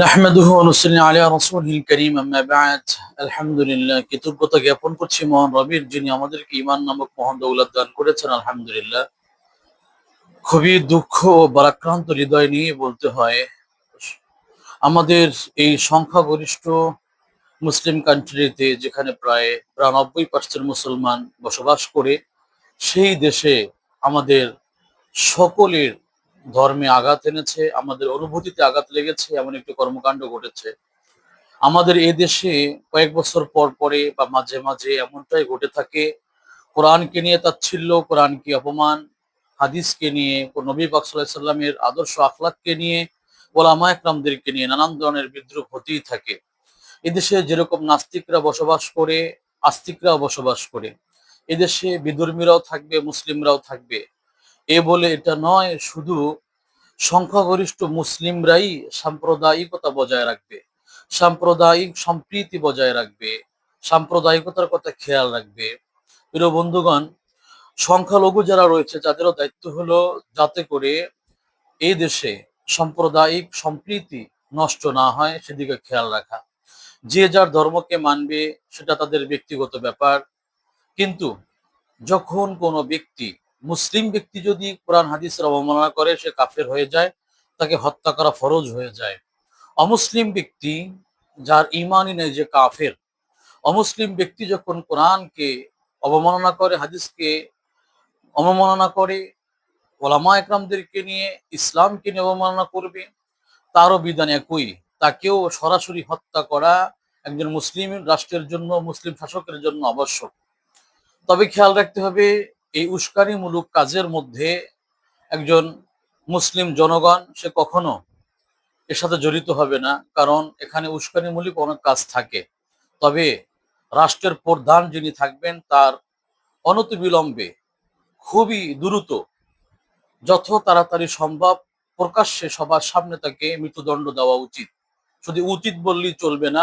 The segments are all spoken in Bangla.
নাহমাদুহু ওয়া নুসাল্লি আলা রাসূলিল কারীম আম্মা আলহামদুলিল্লাহ কৃতজ্ঞতা জ্ঞাপন করছি মহান রবির যিনি আমাদেরকে ঈমান নামক মহান দৌলত দান করেছেন, আলহামদুলিল্লাহ। খুবই দুঃখ ও বারাক্রান্ত হৃদয় নিয়ে বলতে হয়, আমাদের এই সংখ্যাগরিষ্ঠ মুসলিম কান্ট্রিতে যেখানে প্রায় বিরানব্বই পার্সেন্ট মুসলমান বসবাস করে, সেই দেশে আমাদের সকলের ধর্মে আঘাত এনেছে, আমাদের অনুভূতিতে আঘাত লেগেছে, এমন একটি কর্মকাণ্ড ঘটেছে। আমাদের এ দেশে কয়েক বছর পর পরে বা মাঝে মাঝে এমনটাই ঘটে থাকে, কোরআনকে নিয়ে তাচ্ছিল্য, কোরআনকে অপমান, হাদিসকে নিয়ে, নবী পাক সাল্লামের আদর্শ আখলাককে নিয়ে, ওলামা একরামদেরকে নিয়ে নানান ধরনের বিদ্রুপ হতেই থাকে। এদেশে যেরকম নাস্তিকরা বসবাস করে, আস্তিকরাও বসবাস করে। এদেশে বিধর্মীরাও থাকবে, মুসলিমরাও থাকবে। এ বলে এটা নয়, শুধু সংখ্যাগরিষ্ঠ মুসলিমরাই সাম্প্রদায়িকতা বজায় রাখবে, সাম্প্রদায়িক সম্প্রীতি বজায় রাখবে, সাম্প্রদায়িকতার কথা খেয়াল রাখবে। প্রিয় বন্ধুগণ, সংখ্যালঘু যারা রয়েছে, তাদেরও দায়িত্ব হলো যাতে করে এই দেশে সাম্প্রদায়িক সম্প্রীতি নষ্ট না হয়, সেদিকে খেয়াল রাখা। যে যার ধর্মকে মানবে, সেটা তাদের ব্যক্তিগত ব্যাপার। কিন্তু যখন কোনো ব্যক্তি মুসলিম ব্যক্তি যদি কোরআন হাদিসের অবমাননা করে, সে কাফের হয়ে যায়, তাকে হত্যা করা ফরজ হয়ে যায়। অমুসলিম ব্যক্তি যার ইমানই নেই যে কাফের, অমুসলিম ব্যক্তি যখন কোরআনকে অবমাননা করে, হাদিসকে অবমাননা করে, ওলামা একরামদেরকে নিয়ে, ইসলামকে নিয়ে অবমাননা করবে, তারও বিধান একই। তাকেও সরাসরি হত্যা করা একজন মুসলিম রাষ্ট্রের জন্য, মুসলিম শাসকের জন্য আবশ্যক। তবে খেয়াল রাখতে হবে এই উস্কানিমূলক কাজের মধ্যে একজন মুসলিম জনগণ, সে কখনো এর সাথে জড়িত হবে না, কারণ এখানে উস্কানিমূলক অনেক কাজ থাকে। তবে রাষ্ট্রের প্রধান যিনি থাকবেন, তার অনতিবিলম্বে খুবই দ্রুত, যত তাড়াতাড়ি সম্ভব প্রকাশ্যে সবার সামনে তাকে মৃত্যুদণ্ড দেওয়া উচিত। শুধু উচিত বললেই চলবে না,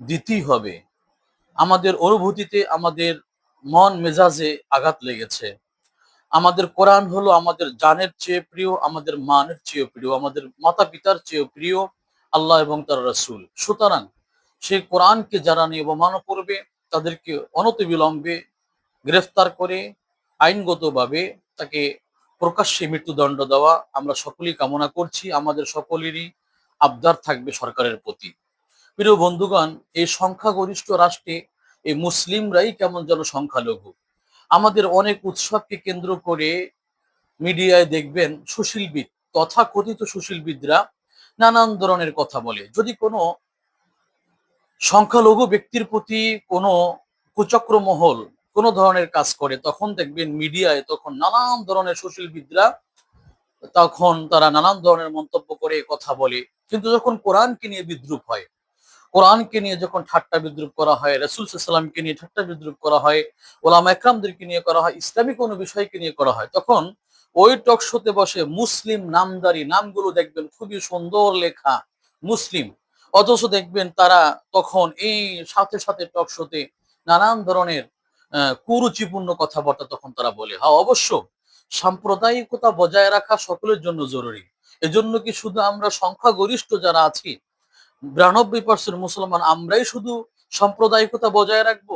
দিতেই হবে। আমাদের অনুভূতিতে আমাদের মন মেজাজে আঘাত লেগেছে। আমাদের কোরআন হলো আমাদের জানের চেয়ে প্রিয়, আমাদের মানের চেয়ে প্রিয়, আমাদের মাতা পিতার চেয়ে প্রিয় আল্লাহ এবং তার রসুল। সুতরাং সেই কোরআনকে যারা নিয়ে অবমান করবে, তাদেরকে অনতিবিলম্বে গ্রেফতার করে আইনগতভাবে তাকে প্রকাশ্যে মৃত্যুদণ্ড দেওয়া আমরা সকলেই কামনা করছি, আমাদের সকলেরই আবদার থাকবে সরকারের প্রতি। প্রিয় বন্ধুগণ, এই সংখ্যাগরিষ্ঠ রাষ্ট্রে এই মুসলিমরাই কেমন যেন সংখ্যালঘু। আমাদের অনেক উৎসবকে কেন্দ্র করে মিডিয়ায় দেখবেন সুশীলবিদ, তথাকথিত সুশীলবিদরা নানান ধরনের কথা বলে। যদি কোনো সংখ্যালঘু ব্যক্তির প্রতি কোনো কুচক্র মহল, কোনো ধরনের কাজ করে, তখন দেখবেন মিডিয়ায় তখন নানান ধরনের সুশীলবিদরা তখন তারা নানান ধরনের মন্তব্য করে কথা বলে। কিন্তু যখন কোরআনকে নিয়ে বিদ্রুপ হয় কোরআনকে নিয়ে যখন ঠাট্টা বিদ্রুপ করা হয়, রসুল সাল্লামকে নিয়ে ঠাট্টা বিদ্রুপ করা হয়, ওলাম একরামদেরকে নিয়ে করা হয়, ইসলামিক কোনো বিষয়কে নিয়ে করা হয়, তখন ওই টক শোতে বসে মুসলিম নামদারি নামগুলো দেখবেন খুবই সুন্দর লেখা, মুসলিম। অথচ দেখবেন তারা তখন এই সাথে সাথে টক শোতে নানান ধরনের কুরুচিপূর্ণ কথাবার্তা তখন তারা বলে। হ্যাঁ অবশ্য সাম্প্রদায়িকতা বজায় রাখা সকলের জন্য জরুরি। এজন্য কি শুধু আমরা সংখ্যাগরিষ্ঠ যারা আছি বিরানব্বই পার্সেন্ট মুসলমান আমরাই শুধু সাম্প্রদায়িকতা বজায় রাখব?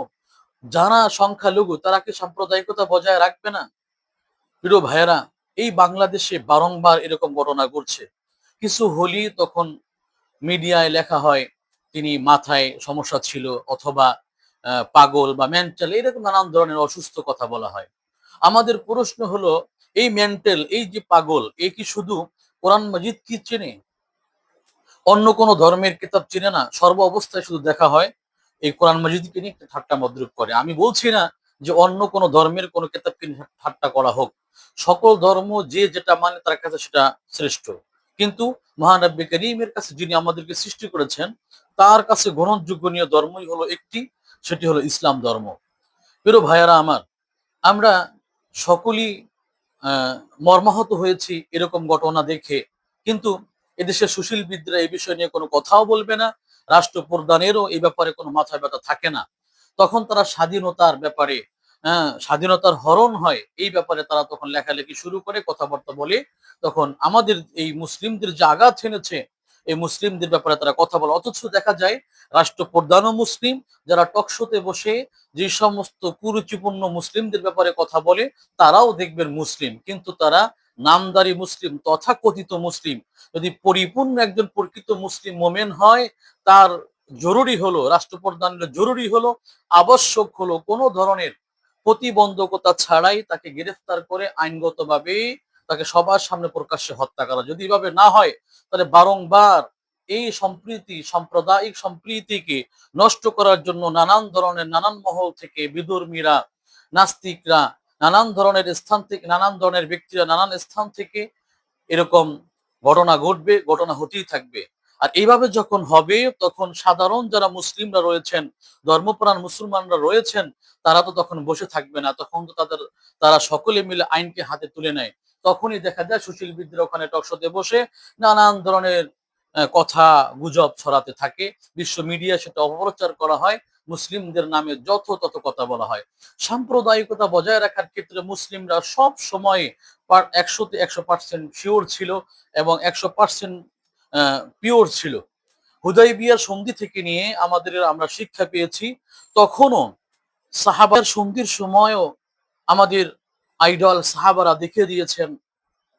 যারা সংখ্যালঘু, তারা কি সাম্প্রদায়িকতা বজায় রাখবে না? প্রিয় ভাইয়েরা, এই বাংলাদেশে বারংবার এরকম ঘটনা ঘটছে। কিছু হলি তখন মিডিয়ায় লেখা হয়, তিনি মাথায় সমস্যা ছিল অথবা পাগল বা মেন্টাল, এরকম নানান ধরনের অসুস্থ কথা বলা হয়। আমাদের প্রশ্ন হলো, এই মেন্টাল, এই যে পাগল, এ কি শুধু কোরআন মজিদ কি চেনে? অন্য কোনো ধর্মের কিতাব চিনে না, সর্ব অবস্থায় শুধু দেখা হয় এই কোরআন মজিদকে নিয়ে একটা ঠাট্টা মদ্রুপ করে। আমি বলছি না যে অন্য কোনো ধর্মের কোনো কিতাবকে নিয়ে ঠাট্টা করা হোক। সকল ধর্ম যে যেটা মানে তার কাছে সেটা শ্রেষ্ঠ। কিন্তু মহানব্বী করিমের কাছে যিনি আমাদেরকে সৃষ্টি করেছেন, তার কাছে গ্রহণযোগ্য নিয়ে ধর্মই হলো একটি, সেটি হলো ইসলাম ধর্ম। প্রিয় ভাইয়ারা আমার, আমরা সকলেই মর্মাহত হয়েছি এরকম ঘটনা দেখে। কিন্তু এদেশের সুশীলবিদরা এই বিষয় নিয়ে কোনো কথাও বলবে না, রাষ্ট্রপ্রধানেরও এই ব্যাপারে কোনো মাথা ব্যথা থাকে না। তখন তারা স্বাধীনতার ব্যাপারে হ্যাঁ স্বাধীনতার হরণ হয়, এই ব্যাপারে তারা তখন লেখালেখি শুরু করে, কথাবার্তা বলে, তখন আমাদের এই মুসলিমদের যে আঘাত এই মুসলিমদের ব্যাপারে তারা কথা বলে। অথচ দেখা যায়, রাষ্ট্রপ্রধানও মুসলিম, যারা টকশোতে বসে যে সমস্ত কুরুচিপূর্ণ মুসলিমদের ব্যাপারে কথা বলে, তারাও দেখবেন মুসলিম। কিন্তু তারা নামদারি মুসলিম, তথাকথিত মুসলিম। যদি পরিপূর্ণ একজন প্রকৃত মুসলিম মোমেন হয়, তার জরুরি হলো, রাষ্ট্রপ্রধানের জরুরি হলো, আবশ্যক হলো কোনো ধরনের প্রতিবন্ধকতা ছাড়াই তাকে গ্রেফতার করে আইনগতভাবে তাকে সবার সামনে প্রকাশ্যে হত্যা করা। যদি এভাবে না হয়, তাহলে বারংবার এই সম্প্রীতি, সাম্প্রদায়িক সম্প্রীতিকে নষ্ট করার জন্য নানান ধরনের, নানান মহল থেকে বিদুর্মীরা, নাস্তিকরা নানান ধরনের স্থান থেকে নানান ধরনের ব্যক্তিরা নানান স্থান থেকে এরকম ঘটনা ঘটবে, ঘটনা হতেই থাকবে। আর এইভাবে যখন হবে, তখন সাধারণ যারা মুসলিমরা রয়েছেন, ধর্মপ্রাণ মুসলমানরা রয়েছেন, তারা তো তখন বসে থাকবে না। তখন তো তাদের, তারা সকলে মিলে আইনকে হাতে তুলে নেয়। তখনই দেখা যায়, সুশীল সুশীলবিদরা ওখানে টকশোতে বসে নানান ধরনের কথা গুজব ছড়াতে থাকে। বিশ্ব মিডিয়া সেটা অপপ্রচার করা হয়। মুসলিমদের নামে যত তত কথা বলা হয়। সাম্প্রদায়িকতা বজায় রাখার ক্ষেত্রে মুসলিমরা সব সময় একশোতে একশো পার্সেন্ট শিওর ছিল এবং একশো পার্সেন্ট পিওর ছিল। হুদাই বিয়ার সন্ধি থেকে নিয়ে আমাদের আমরা শিক্ষা পেয়েছি, তখনও সাহাবার সন্ধির সময়ও আমাদের আইডল সাহাবারা দেখে দিয়েছেন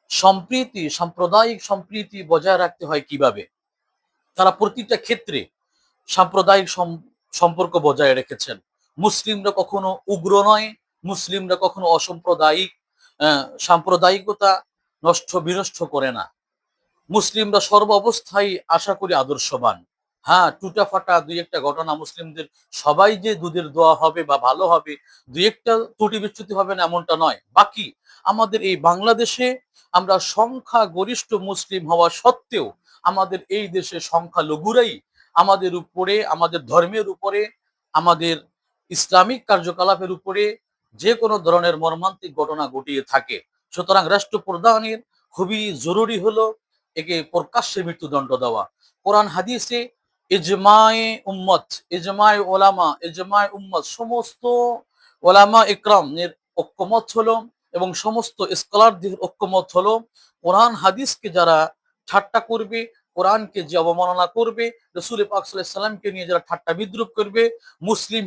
সম্প্রীতি, সাম্প্রদায়িক সম্প্রীতি বজায় রাখতে হয় কীভাবে? তারা প্রতিটা ক্ষেত্রে সাম্প্রদায়িক সম- সম্পর্ক বজায় রেখেছেন। মুসলিমরা কখনো উগ্র নয়, মুসলিমরা কখনো অসাম্প্রদায়িক সাম্প্রদায়িকতা নষ্ট বিনষ্ট করে না। মুসলিমরা সর্ব অবস্থায় আশা করি, আদর্শবান। হ্যাঁ টুটা ফাটা দুই একটা ঘটনা মুসলিমদের, সবাই যে দুধের দোয়া হবে বা ভালো হবে, দুই একটা ত্রুটি বিচ্যুতি হবে না এমনটা নয়। বাকি, আমাদের এই বাংলাদেশে আমরা সংখ্যা গরিষ্ঠ মুসলিম হওয়া সত্ত্বেও আমাদের এই দেশে সংখ্যা লঘুরাই আমাদের উপরে, আমাদের ধর্মের উপরে, আমাদের ইসলামিক কার্যকলাপের উপরে যে কোনো ধরনের মর্মান্তিক ঘটনা ঘটিয়ে থাকে। সুতরাং রাষ্ট্রপ্রধানের খুবই জরুরি হলো একে প্রকাশ্যে মৃত্যুদণ্ড দেওয়া। কোরআন হাদিসে ইজমায়ে উম্মত ইজমায়ে ওলামা ইজমায়ে উম্মত, সমস্ত ওলামা ইকরাম এর ঐক্যমত হলো এবং সমস্ত স্কলারদের ঐক্যমত হলো। কোরআন, হাদিসকে যারা ঠাট্টা করবে, কোরআনকে যে অবমাননা করবে, রসুল পাক সাল্লাল্লাহু সাল্লামকে নিয়ে যারা ঠাট্টা বিদ্রুপ করবে, মুসলিম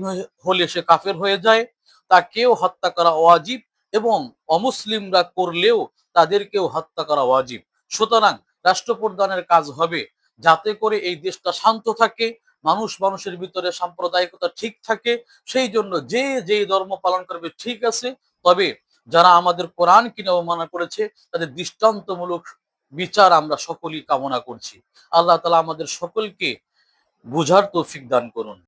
হলে সে কাফের হয়ে যায়। তাকেও হত্যা করা ওয়াজিব এবং অমুসলিমরা করলেও তাদেরকেও হত্যা করা ওয়াজিব। সুতরাং রাষ্ট্রপ্রধানের কাজ হবে যাতে করে এই দেশটা শান্ত থাকে, মানুষ মানুষের ভিতরে সাম্প্রদায়িকতা ঠিক থাকে, সেই জন্য যে যে ধর্ম পালন করবে ঠিক আছে। তবে যারা আমাদের কোরআন কিনে অবমাননা করেছে, তাদের দৃষ্টান্তমূলক বিচার আমরা সকলেই কামনা করছি। আল্লাহ তালা আমাদের সকলকে বুঝার তৌফিক দান করুন।